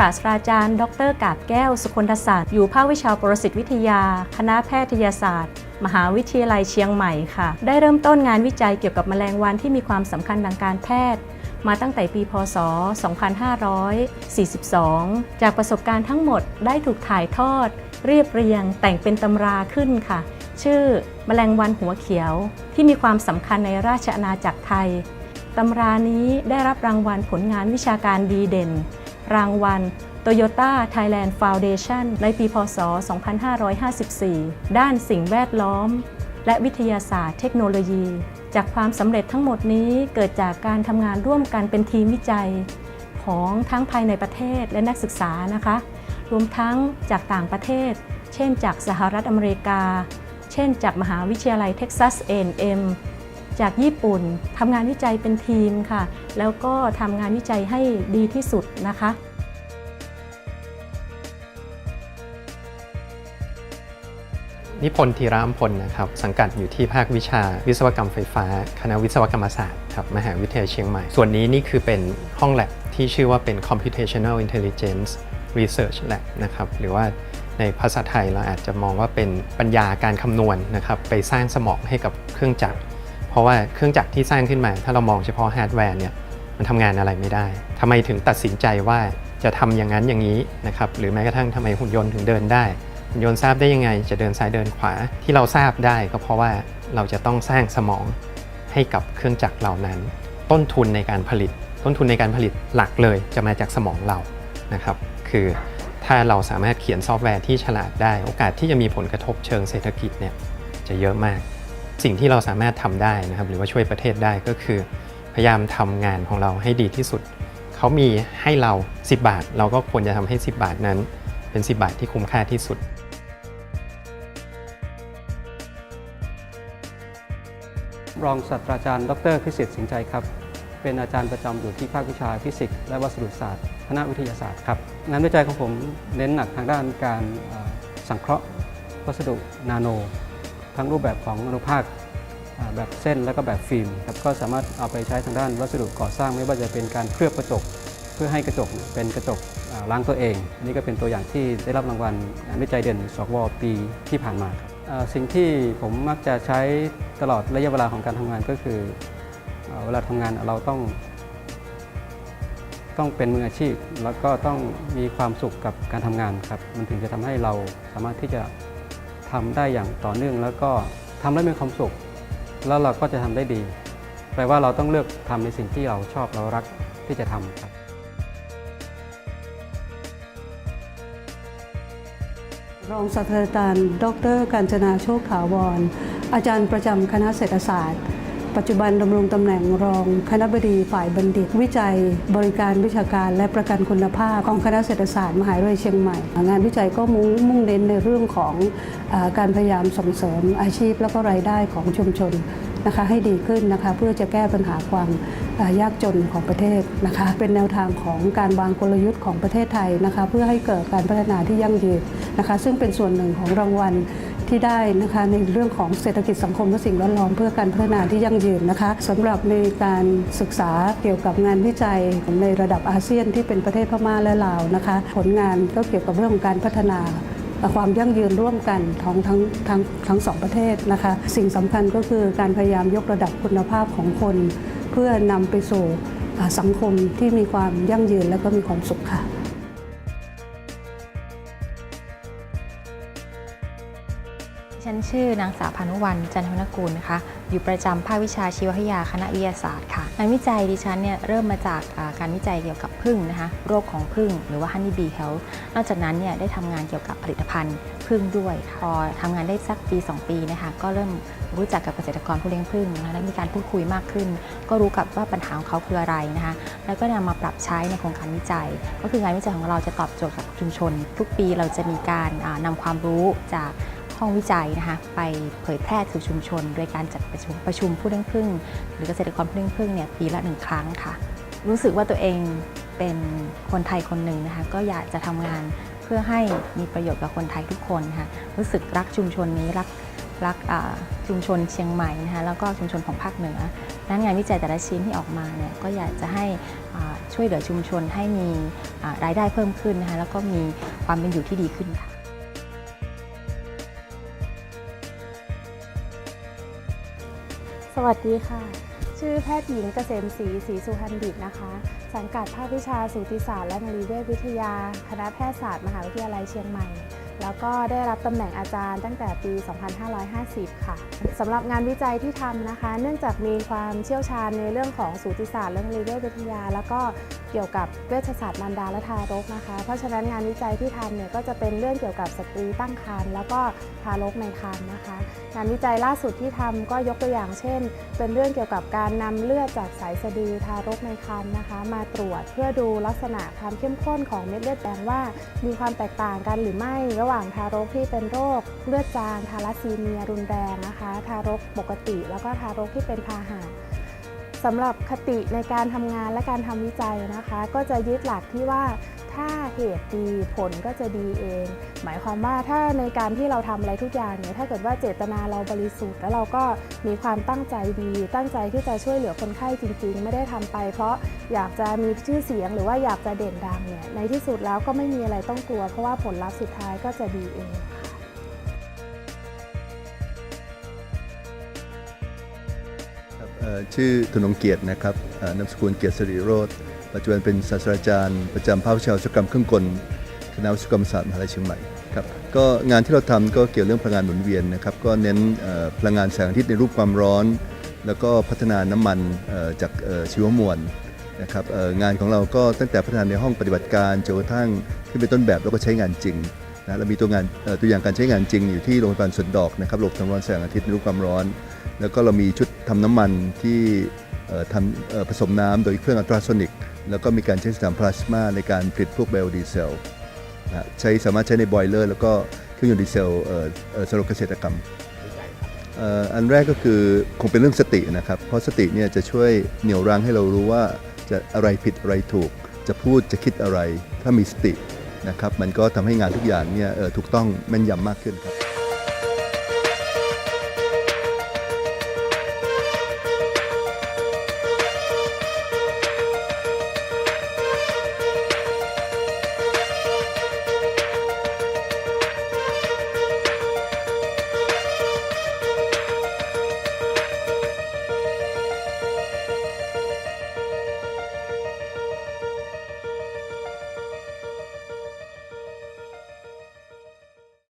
ราศาสตราจารย์ ดรกาบแก้ว สุคนทศาสตร์ อยู่ภาควิชาปรสิตวิทยา คณะแพทยศาสตร์ มหาวิทยาลัยเชียงใหม่ค่ะ ได้เริ่มต้นงานวิจัยเกี่ยวกับแมลงวันที่มีความสำคัญทางการแพทย์ มาตั้งแต่ปี พศ 2542 จากประสบการณ์ทั้งหมดได้ถูกถ่ายทอด เรียบเรียง แต่งเป็นตำราขึ้นค่ะ ชื่อแมลงวันหัวเขียว ที่มีความสำคัญในราชอาณาจักรไทยตำรานี้ได้รับรางวัลผลงานวิชาการดีเด่น รางวัล Toyota Thailand Foundation ในปี พศ 2554 ด้านสิ่งแวดล้อม และวิทยาศาสตร์เทคโนโลยี จากความสำเร็จทั้งหมดนี้เกิดจากการทำงานร่วมกันเป็นทีมวิจัย ของทั้งภายในประเทศและนักศึกษานะคะ รวมทั้งจากต่างประเทศ เช่นจากสหรัฐอเมริกา เช่นจากมหาวิทยาลัยเท็กซัส A&M จากญี่ปุ่นทำงานวิจัยเป็นทีมค่ะ แล้วก็ทำงานวิจัยให้ดีที่สุดนะคะนิพนธ์ธีรามพลนะครับสังกัดอยู่ที่ภาควิชาวิศวกรรมไฟฟ้า คณะวิศวกรรมศาสตร์ครับมหาวิทยาลัยเชียงใหม่ ส่วนนี้นี่คือเป็นห้องแลบที่ชื่อว่าเป็น computational intelligence research lab นะครับหรือว่าในภาษาไทยเราอาจจะมองว่าเป็นปัญญาการคำนวณนะครับไปสร้างสมองให้กับเครื่องจักร เพราะว่าเครื่องจักรที่สร้างขึ้นมา ถ้าเรามองเฉพาะฮาร์ดแวร์เนี่ยมันทำงานอะไรไม่ได้ทำไมถึงตัดสินใจว่าจะทำอย่างนั้นอย่างนี้นะครับหรือแม้กระทั่งทำไมหุ่นยนต์ถึงเดินได้ หุ่นยนต์ทราบได้ยังไง จะเดินซ้ายเดินขวาที่เราทราบได้ก็เพราะว่าเราจะต้องสร้างสมองให้กับเครื่องจักรเหล่านั้น ต้นทุนในการผลิต ต้นทุนในการผลิตหลักเลยจะมาจากสมองเรานะครับคือถ้าเราสามารถเขียนซอฟต์แวร์ที่ฉลาดได้ โอกาสที่จะมีผลกระทบเชิงเศรษฐกิจเนี่ยจะเยอะมาก สิ่งที่เราสามารถทำได้นะครับหรือว่าช่วยประเทศได้ก็คือ พยายามทำงานของเราให้ดีที่สุด เขามีให้เรา 10 บาท เราก็ควรจะทำให้ 10 บาทนั้น เป็น 10 บาทที่คุ้มค่าที่สุดรองศาสตราจารย์ ดรพิสิทธิ์สิงห์ใจครับ เป็นอาจารย์ประจำอยู่ที่ภาควิชาฟิสิกส์และวัสดุศาสตร์ คณะวิทยาศาสตร์ครับงานวิจัยของผมเน้นหนักทางด้านการสังเคราะห์วัสดุนาโน ทั้งรูปแบบของอนุภาคแบบเส้นและก็แบบฟิล์มครับก็สามารถเอาไปใช้ทางด้านวัสดุก่อสร้างไม่ว่าจะเป็นการเคลือบกระจก เพื่อให้กระจกเป็นกระจกล้างตัวเองนนี้ก็เป็นตัวอย่างที่ได้รับรางวัลวิจัยเด่นสวปีที่ผ่านมาครับสิ่งที่ผมมักจะใช้ตลอดระยะเวลาของการทำงานก็คือเวลาทำงานเราต้อง ต้องเป็นมืออาชีพ แล้วก็ต้องมีความสุขกับการทำงานครับ มันถึงจะทำให้เราสามารถที่จะ ทำได้อย่างต่อเนื่อง แล้วก็ทำได้มีความสุข แล้วเราก็จะทำได้ดี แปลว่าเราต้องเลือกทำในสิ่งที่เราชอบเรารักที่จะทำครับรองศาสตราจารย์ ดรการจนาโชคขาวร อาจารย์ประจำคณะเศรษฐศาสตร์ ปัจจุบันดำรงตำแหน่งรอง คณะบดีฝ่ายบัณฑิต วิจัย บริการวิชาการและประกันคุณภาพ ของคณะเศรษฐศาสตร์มหาวิทยาลัยเชียงใหม่ งานวิจัยก็มุ่งมุ่งเน้นในเรื่องของอการพยายามส่งเสริมอาชีพและก็รายได้ของชุมชนนะคะให้ดีขึ้นนะคะเพื่อจะแก้ปัญหาความยากจนของประเทศนะคะเป็นแนวทางของการวางกลยุทธ์ของประเทศไทยนะคะเพื่อให้เกิดการพัฒนาที่ยั่งยืนนะคะซึ่งเป็นส่วนหนึ่งของรางวัล ที่ได้นะคะในเรื่องของเศรษฐกิจสังคมและสิ่งแวดล้อมเพื่อการพัฒนาที่ยั่งยืนนะคะสำหรับในการศึกษาเกี่ยวกับงานวิจัยในระดับอาเซียนที่เป็นประเทศพม่าและลาวนะคะ ผลงานก็เกี่ยวกับเรื่องของการพัฒนาความยั่งยืนร่วมกันของทั้งทั้งทั้งสองประเทศนะคะ สิ่งสำคัญก็คือการพยายามยกระดับคุณภาพของคน เพื่อนำไปสู่สังคมที่มีความยั่งยืนและก็มีความสุขค่ะ ฉันชื่อนางสาวพานุวรรณจันทวรรณกูลนะคะ อยู่ประจำภาควิชาชีววิทยาคณะวิทยาศาสตร์ค่ะงานวิจัยดิฉันเนี่ยเริ่มมาจากการวิจัยเกี่ยวกับผึ้งนะคะโรคของผึ้งหรือว่า Honey Bee Health นอกจากนั้นเนี่ยได้ทำงานเกี่ยวกับผลิตภัณฑ์ผึ้งด้วยพอทำงานได้สักปี 2 ปีนะคะก็เริ่มรู้จักกับเกษตรกรผู้เลี้ยงผึ้งนะคะและมีการพูดคุยมากขึ้น ก็รู้กับว่าปัญหาของเขาคืออะไรนะคะแล้วก็นำมาปรับใช้ในโครงการวิจัย ก็คืองานวิจัยของเราจะตอบโจทย์กับชุมชน ทุกปีเราจะมีการอ่านำความรู้จาก ห้องวิจัยนะคะไปเผยแพร่สู่ชุมชน โดยการจัดประชุมประชุมผู้เลี้ยงผึ้งหรือเกษตรกรผู้เลี้ยงผึ้งเนี่ยปีละหนึ่งครั้งค่ะ รู้สึกว่าตัวเองเป็นคนไทยคนหนึ่งนะคะก็อยากจะทำงานเพื่อให้มีประโยชน์กับคนไทยทุกคนค่ะรู้สึกรักชุมชนนี้รักรักอ่าชุมชนเชียงใหม่นะคะแล้วก็ชุมชนของภาคเหนือนั้นงานวิจัยแต่ละชิ้นที่ออกมาเนี่ยก็อยากจะให้อ่าช่วยเหลือชุมชนให้มีรายได้เพิ่มขึ้นนะคะแล้วก็มีความเป็นอยู่ที่ดีขึ้นค่ะ วัสดีค่ะ ชื่อแพทย์หญิงเกษมศรีศรีสุพรรณดิตนะคะ สังกัดภาควิชาสูติศาสตร์และนรีเวชวิทยา คณะแพทยศาสตร์มหาวิทยาลัยเชียงใหม่ แล้วก็ได้รับตำแหน่งอาจารย์ตั้งแต่ปี 2550 ค่ะสำหรับงานวิจัยที่ทำนะคะ เนื่องจากมีความเชี่ยวชาญในเรื่องของสูติศาสตร์และนรีเวชวิทยา แล้วก็เกี่ยวกับเวชศาสตร์มารดาและทารกนะคะ เพราะฉะนั้นงานวิจัยที่ทำเนี่ยก็จะเป็นเรื่องเกี่ยวกับสตรีตั้งครรภ์แล้วก็ทารกในครรภ์นะคะ งานวิจัยล่าสุดที่ทำก็ยกตัวอย่างเช่น เป็นเรื่องเกี่ยวกับการนำเลือดจากสายสะดือทารกในครรภ์นะคะ มาตรวจเพื่อดูลักษณะความเข้มข้นของเม็ดเลือดแดงว่า มีความแตกต่างกันหรือไม่ระหว่างทารกที่เป็นโรคเลือดจางทารัสซีเมียรุนแรงนะคะ ทารกปกติ แล้วก็ทารกที่เป็นพาหะสำหรับคติในการทำงานและการทำวิจัยนะคะ ก็จะยึดหลักที่ว่า ถ้าเหตุดีผลก็จะดีเอง หมายความว่าถ้าในการที่เราทำอะไรทุกอย่างเนี่ยถ้าเกิดว่าเจตนาเราบริสุทธิ์แล้วเราก็มีความตั้งใจดี ตั้งใจที่จะช่วยเหลือคนไข้จริง ๆ ไม่ได้ทำไป เพราะอยากจะมีชื่อเสียงหรือว่าอยากจะเด่นดังเนี่ยในที่สุดแล้วก็ไม่มีอะไรต้องกลัว เพราะว่าผลลัพธ์สุดท้ายก็จะดีเองค่ะชื่อธนงเกียรตินะครับนามสกุลเกียรติสิริโรธ ปัจจุบันเป็นศาสตราจารย์ ประจำภาควิชาวิศวกรรมเครื่องกล คณะวิศวกรรมศาสตร์มหาลัยเชียงใหม่ครับก็งานที่เราทำก็เกี่ยวเรื่องพลังงานหมุนเวียนนะครับก็เน้นพลังงานแสงอาทิตย์ในรูปความร้อน แล้วก็พัฒนาน้ำมันจากชีวมวลนะครับงานของเราก็ตั้งแต่พัฒนาในห้องปฏิบัติการจนกระทั่งที่เป็นต้นแบบแล้วก็ใช้งานจริงนะเรามีตัวงานตัวอย่างการใช้งานจริงอยู่ที่โรงพยาบาลสวนดอกนะครับหลบทางร้อนแสงอาทิตย์ในรูปความร้อน แล้วก็เรามีชุดทำน้ำมันที่ทำผสมน้ำโดยเครื่องอัลตราโซนิก แล้วก็มีการใช้สนามพลาสมาในการผลิตพวกไบโอดีเซลนะใช้สามารถใช้ในบอยเลอร์แล้วก็เครื่องยนต์ดีเซลสำหรับเกษตรกรรม อันแรกก็คือคงเป็นเรื่องสตินะครับ เพราะสติเนี่ยจะช่วยเหนี่ยวรั้งให้เรารู้ว่าจะอะไรผิดอะไรถูก จะพูดจะคิดอะไร ถ้ามีสตินะครับ มันก็ทำให้งานทุกอย่างเนี่ยถูกต้องแม่นยำมากขึ้นครับ